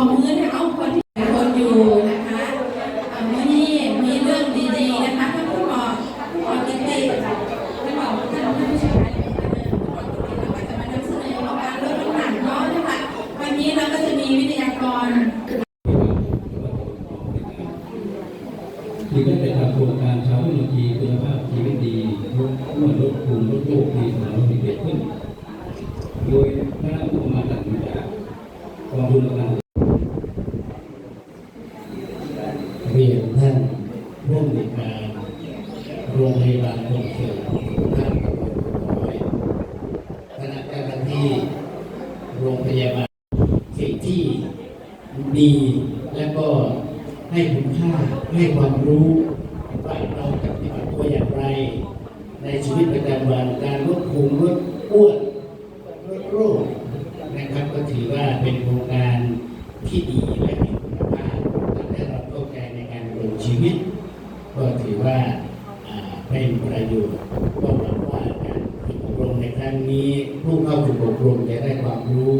เอามือเอาคนที่คนอยู่นะคะมือนี้มีเรื่องดีๆนะคะท่านผู้หมอผู้หมอกิติท่านบอกว่าท่านผู้ชายผู้หมอกิติเราก็จะมานำเสนออาการลดน้ำหนักเนาะนะคะวันนี้เราก็จะมีวิทยากรที่ก็ได้ทำโครงการเช้าวิธีคุณภาพชีวิตดีลดอ้วนลดภูมิลดโรคที่สมองเกิดขึ้น โดยคณะผู้มาจากจากกองทุนประกัน เรียนท่านผู้อำนวยการโรงพยาบาลส่งเสริมสุขภาพตำบลน้อยคณะเจ้าหน้าที่ โรงพยาบาลสิ่งที่ดีและก็ให้คุณค่าให้ความรู้ว่าเราจะปฏิบัติตัวอย่างไร ในชีวิตประจำวันการลดภูมิลดอ้วนลดโรคนะครับก็ถือว่าเป็นโครงการที่ดีและมีคุณภาพและได้รับโอกาสในการดำรงชีวิต ก็ถือว่าอ่าเป็นประโยชน์ก็หวัง ครั้งนี้ผู้เข้าฝึกอบรมจะได้ความรู้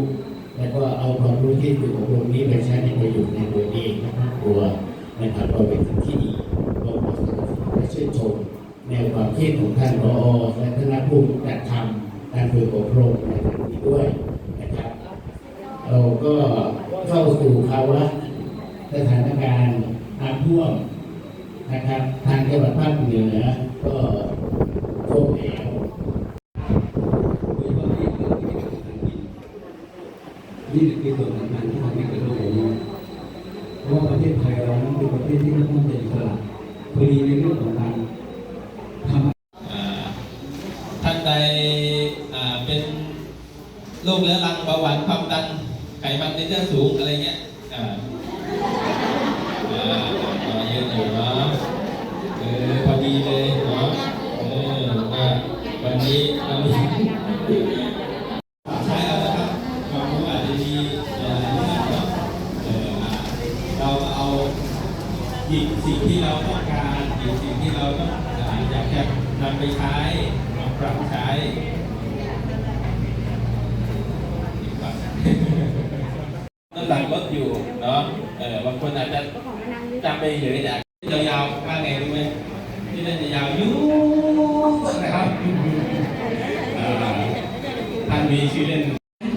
แล้วก็เอาความรู้ที่ฝึกอบรมนี้ไปใช้ในประโยชน์ในตัวเองและครอบครัวนะครับก็เป็นสิ่งที่ดีก็ขอสนับสนุนและชื่นชมแนวความคิดของท่านรอและคณะผู้จัดทำการฝึกอบรมในครั้งนี้ด้วยนะครับ เราก็เข้าสู่ภาวะสถานการณ์น้ำท่วมนะครับทางจังหวัดภาคเหนือก็ท่วมแล้ว นี่คือส่วนสำคัญที่ทำให้เกิดโรคหัวมอเพราะว่าประเทศไทยเรานั้นเป็นประเทศที่ค่อนข้างจะอิสระพอดีในเรื่องของการทำท่านใดเป็นโรคเรื้อรังเบาหวานความดันไขมันในเลือดสูงอะไรเงี้ยอ่าอ่าก็เยอะอยู่เนาะเออพอดีเลยเนาะเออวันนี้เรามีใช้เอาละครับความรู้อาจจะมีหลายๆเรื่องเนาะเอออ่าเราเอา หยิบสิ่งที่เราต้องการหยิบสิ่งที่เราต้องอยากจะนำไปใช้มาปรับใช้น้ำหนักลดอยู่เนาะเออบางคนอาจจะจำไปเฉยแต่ยาวๆว่าไงรู้ไหมที่นั่นจะยาวยุ่งนะครับท่านมีชื่อเล่น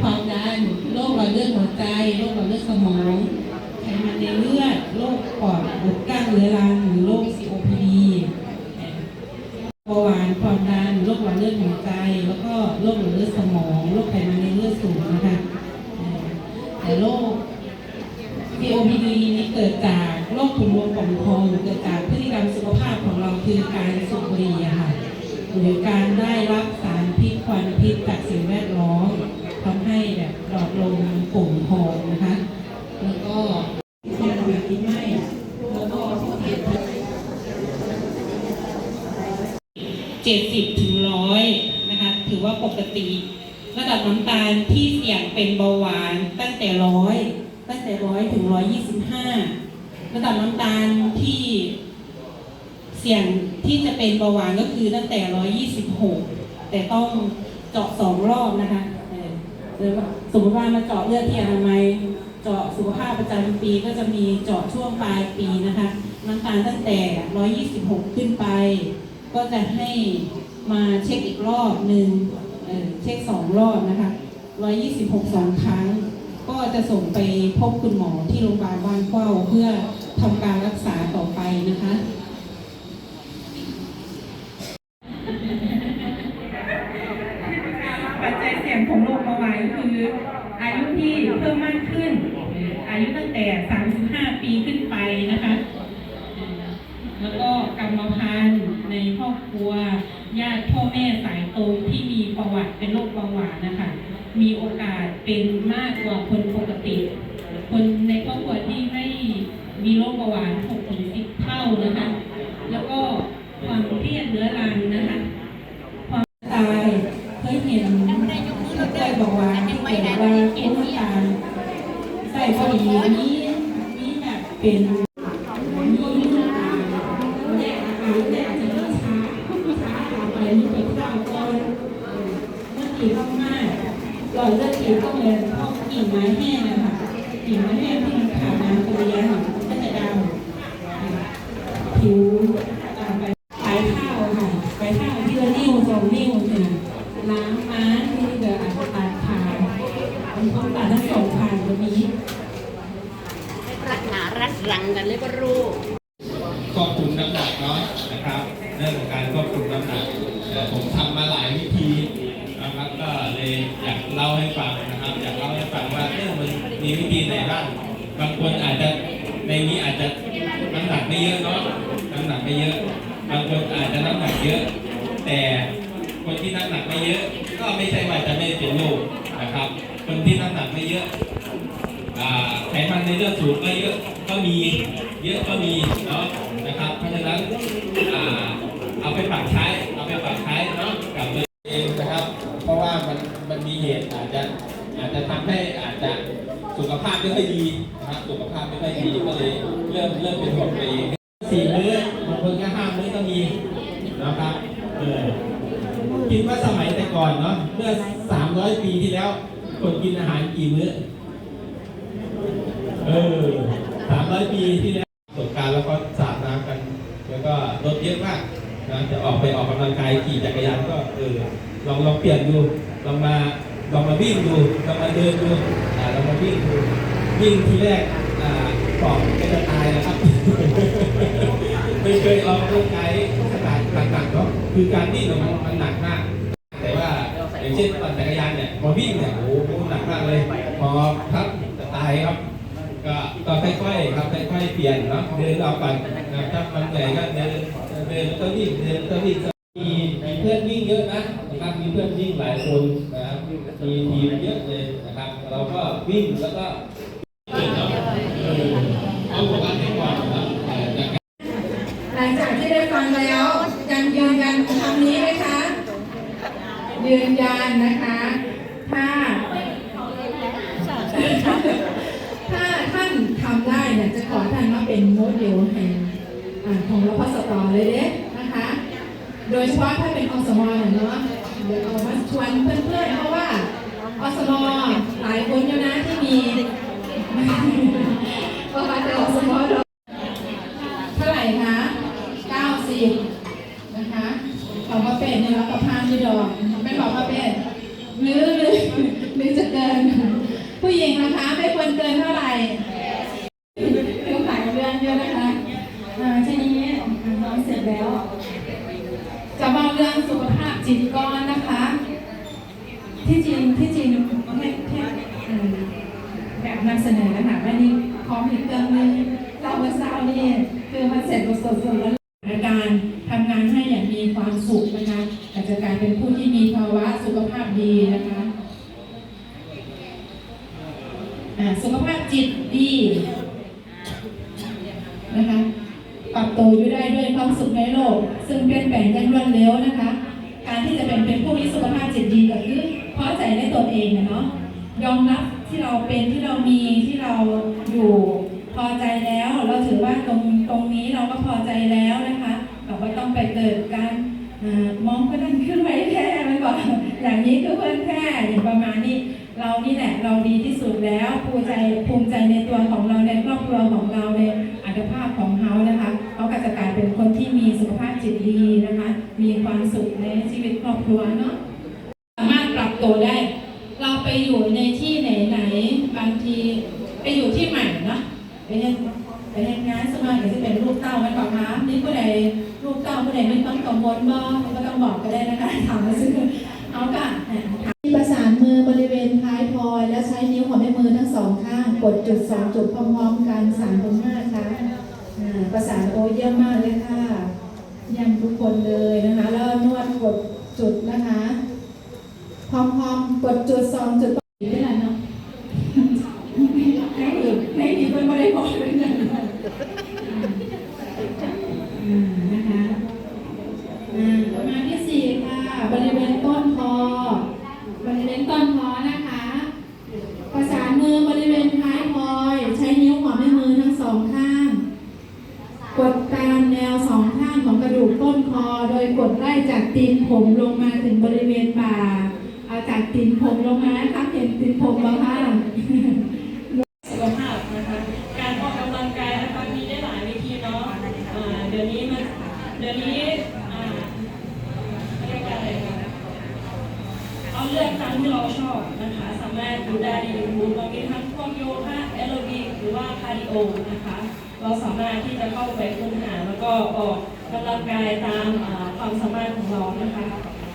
ความดันโรคหลอดเลือดหัวใจโรคหลอดเลือดสมอง ไขมันในเลือด โรคปอดอุดกั้นเรื้อรังหรือโรค COPD เบาหวานความดัน โรคหลอดเลือดหัวใจ แล้วก็โรคหลอดเลือดสมอง โรคไขมันในเลือดสูงนะคะแต่โรค COPD นี้เกิดจากโรคถุงลมป่องพองเกิดจากพฤติกรรมสุขภาพของเราคือการสูบบุหรี่ค่ะหรือการได้รับสารพิษควันพิษจากสิ่งแวดล้อมทำให้แบบหลอดลมโป่งพองนะคะ แล้วก็ที่เราอยากกินไม่แล้วก็เจ็ดสิบถึงร้อยนะคะ ถือว่าปกติ ระดับน้ำตาลที่เสี่ยงเป็นเบาหวานตั้งแต่ร้อยตั้งแต่ร้อยถึงร้อยยี่สิบห้าระดับน้ำตาลที่เสี่ยงที่จะเป็นเบาหวานก็คือตั้งแต่126แต่ต้องเจาะสองรอบนะคะเออสมมติว่ามาเจาะเลือดที่อนามัย เจาะสุขภาพประจำปีก็จะมีเจาะช่วงปลายปีนะคะน้ำตาลตั้งแต่ 126 ขึ้นไป ก็จะให้มาเช็คอีกรอบหนึ่งเเช็คสองรอบนะคะ 126สองครั้ง ก็จะส่งไปพบคุณหมอที่โรงพยาบาลบ้านเข้าเพื่อทำการรักษาต่อไปนะคะปัจจัยเสี่ยงของโรคเบาหวานคืออายุที่เพิ่มมากขึ้น อายุตั้งแต่ 35 ปีขึ้นไปนะคะ แล้วก็กรรมพันธุ์ในครอบครัว ญาติพ่อแม่สายตรงที่มีประวัติเป็นโรคเบาหวานนะคะ มีโอกาสเป็นมากกว่าคนปกติ คนในครอบครัวที่ไม่มีโรคเบาหวาน6ถึง10เท่านะคะ แล้วก็ความเครียดเรื้อรังนะคะ ความตายเคยเห็นเคยบอกว่าที่เกิดว่าผู้ตายใส่พอดีนี้นี้ เป็นมีแยกอาการแยกจะมีช้าช้าต่อไปมีติดข้าวก่อนเมื่อกี้เข้ามากหลอดเลือดตีบก็เลยเข้ากิ่งไม้แห้งนะคะกิ่งมะแห้งที่มันขาวน้ำตัวเลี้ยงก็จะดำผิวอ่าใบปลายข้าวค่ะไปข้าวที่เรานิ้วสองนิ้วเนี่ยล้างม้าที่เกิดอาจจะตัดขาเป็นคนตัดทั้งสองขาแบบนี้ รักหนา รังกันเลยก็รู้ควบคุมน้ำหนักเนาะนะครับเรื่องของการควบคุมน้ำหนักเอ่ผมทำมาหลายวิธีนะครับก็เลยอยากเล่าให้ฟังนะครับ อยากเล่าให้ฟังว่าเออมันมีวิธีไหนบ้างบางคนอาจจะในนี้อาจจะน้ำหนักไม่เยอะเนาะน้ำหนักไม่เยอะ บางคนอาจจะน้ำหนักเยอะ แต่คนที่น้ำหนักไม่เยอะ ก็ไม่ใช่ว่าจะไม่เป็นโรคนะครับ คนที่น้ำหนักไม่เยอะ ไขมันในเลือดสูงก็เยอะก็มีเยอะก็มีเนาะนะครับ เพราะฉะนั้นเอาไปปรับใช้เอาไปปรับใช้เนาะกับตัวเองนะครับ เพราะว่ามันมันมีเหตุอาจจะอาจจะทำให้อาจจะสุขภาพไม่ค่อยดีนะครับสุขภาพไม่ค่อยดีก็เลยเริ่มเริ่มเป็นห่วงตัวเองสี่มื้อบางคนก็ห้ามื้อก็มีนะครับเออคิดว่าสมัยแต่ก่อนเนาะเมื่อ 300 ปีที่แล้ว คนกินอาหารกี่มื้อ เออสาม ร้อยปีที่แล้วประสบการแล้วก็สาดน้ำกัน แล้วก็รถเยอะมากนะจะออกไปออกกำลังกายขี่จักรยานก็เออลองลองเปลี่ยนดูลองมาลองมาวิ่งดูลองมาเดินดูอ่าลองมาวิ่งดูวิ่งทีแรกอ่าปอกก็จะตายนะครับไม่เคยออกกำลังกายขนาดหนักๆเนาะคือการวิ่งเนี่ยมันมันหนักมาก แต่ว่าอย่างเช่นปั่นจักรยานเนี่ยพอวิ่งเนี่ยโอ้โหหนักมากเลย พอพับจะตายครับ ก็ก็ค่อยๆครับค่อยๆเปลี่ยนเนาะเดินเอก่อนนะถ้ามันเหนื่ก็เดินเดินแล้วก็วิ่งเดินแล้วก็วิ่งมีมีเพื่อนวิ่งเยอะนะนะครับมีเพื่อนวิ่งหลายคนนะครับมีทีมเยอะเลยนะครับ เราก็วิ่งแล้วก็เดินเนะเอาหัวกันให้ก่อนนะครับเอ่อจาหลังจากที่ได้ฟังแล้วยังยืนยันคำนี้ไหมคะยืนยันนะคะถ้า ทำได้เนี่ยจะขอท่านมาเป็นโมเดลแห่งอของรพสตเลยเด้นะคะ โดยเฉพาะถ้าเป็นอสมเนี่ยเนาะเดี๋ยวเอามาชวนเพื่อนๆเพราะว่าอสมหลายคนอยู่นะที่มี ก็มาแต่อสมเนาะ เท่าไหร่คะ 90 นะคะของมาเป็นเนี่ยเราประพานที่ดอกไม่บอกว่าเป็นหรือหรือหรือจะเกิน ผู้หญิงนะคะ ไม่ควรเกินเท่าไหร่เรื่องขายเรื่องเยอะนะคะอ่าทีนี้น้องเสร็จแล้ว จะมา เรื่องสุขภาพจิตก่อนนะคะ ที่จริงที่จริงให้ให้อ่แบบนำเสนอนะคะวันนี้พร้อมอีกเรื่องนึงเราเมื่อเช้านี่คือมันเสร็จสดๆแล้วในการทำงานให้อย่างมีความสุขนะคะอาจจะกลายเป็นผู้ที่มีภาวะสุขภาพดีนะคะสุขภาพจิตดีนะคะ ปรับตัวอยู่ได้ด้วยความสุขในโลก ซึ่งเปลี่ยนแปลงอย่างรวดเร็วนะคะ การที่จะเป็นเป็นผู้มีสุขภาพจิตดีก็คือพอใจในตัวเองนะเนาะยอมรับที่เราเป็นที่เรามีที่เราอยู่พอใจแล้ว เราถือว่าตรงตรงนี้เราก็พอใจแล้วนะคะเราก็ต้องไปเกิดการอมองคนนั้นขึ้นไว้แค่ไว้ก่อนอย่างนี้คือเพื่อนแค่อย่างประมาณนี้เรานี่แหละเราดีที่สุดแล้วภูมิใจภูมิใจในตัวของเราในครอบครัวของเราใน อัตภาพของเขานะคะเขาก็จะกลายเป็นคนที่มีสุขภาพจิตดีนะคะ มีความสุขในชีวิตครอบครัวเนาะสามารถปรับตัวได้ เราไปอยู่ในที่ไหนไหนๆบางทีไปอยู่ที่ใหม่เนาะไปเห็นไปเห็นงานสมาธิจะเป็นลูกเต้ามันบอกคะนี่ผู้ใดลูกเต้าผู้ใดไมีความกังวลบ่ก็ต้องบอกก็ได้นะคะถามมาซื้อเอาค่ประสานมือบริเวณท้ายพอย แล้วใช้นิ้วของแม่มือทั้งสองข้าง กดจุดสองจุดพร้อมๆกันสามครั้งอ่าประสาน โอเยี่ยมมากเลยค่ะยังทุกคนเลยนะคะ แล้วนวดกดจุดนะคะ พร้อมๆกดจุดสองจุด คอโดยกดไล่จากตีนผมลงมาถึงบริเวณบ่าเอาจากตีนผมลงมานะคะเห็นตีนผมบ้างคะสุขภาพนะคะการออกกำลังกายนะคะมีได้หลายวิธีเนาะเดี๋ยวนี้มันเดี๋ยวนี้เรียกว่าอะไรเอาเลือกตามที่เราชอบนะคะสามารถดูได้ในยูทูงเรามีทั้งพวกโยคะเอโรบิกหรือว่าคาร์ดิโอนะคะ เราสามารถที่จะเข้าไปค้นหาแล้วก็ออก กำลังกายตามความสามารถของเรานะคะ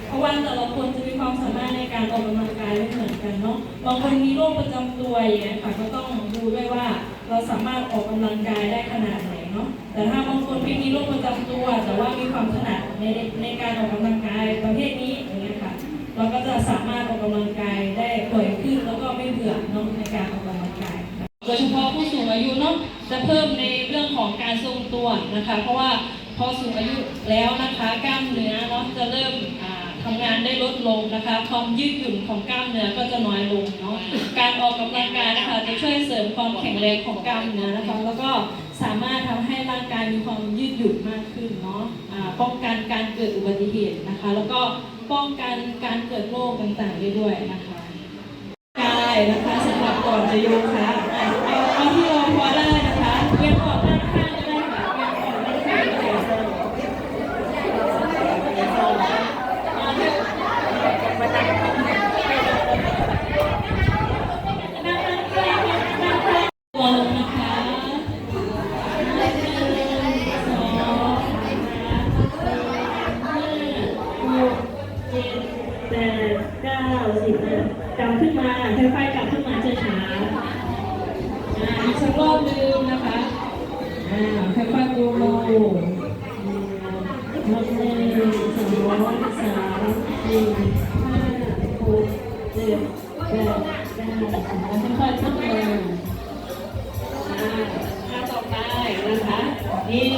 เพราะว่าแต่ละคนจะมีความสามารถในการออกกำลังกายไม่เหมือนกันเนาะ บางคนมีโรคประจำตัวอย่างเงี้ค่ะก็ต้องดูด้วยว่าเราสามารถออกกำลังกายได้ขนาดไหนเนาะ แต่ถ้าบางคนไม่มีโรคประจำตัว แต่ว่ามีความถนัดในในการออกกำลังกายประเภทนี้อย่างเงี้ค่ะ เราก็จะสามารถออกกำลังกายได้บ่อยขึ้นแล้วก็ไม่เบื่อเนาะในการออกกำลังกายโดยเฉพาะผู้สูงอายุเนาะจะเพิ่มในเรื่องของการทรงตัวนะคะ เพราะว่า พอสูงอายุแล้วนะคะกล้ามเนื้อเนาะจะเริ่มอ่าทำงานได้ลดลงนะคะ ความยืดหยุ่นของกล้ามเนื้อก็จะน้อยลงเนาะการออกกำลังกายนะคะจะช่วยเสริมความแข็งแรงของกล้ามเนื้อนะคะแล้วก็สามารถทำให้ร่างกายมีความยืดหยุ่นมากขึ้นเนาะป้องกันการเกิดอุบัติเหตุนะคะ แล้วก็ป้องกันการเกิดโรคต่างๆได้ด้วยนะคะกายนะคะสำหรับก่อนจะโยคะ หนึ่งสองสามสี่ห้าหกเจ็ดแปดเก้าค่อยๆขึ้นมาค่าต่อไปนะคะ นี่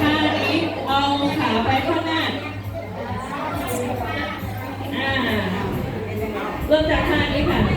ค่านี้เอาขาไปข้าหน้าเริ่มจากท่านี้ค่ะ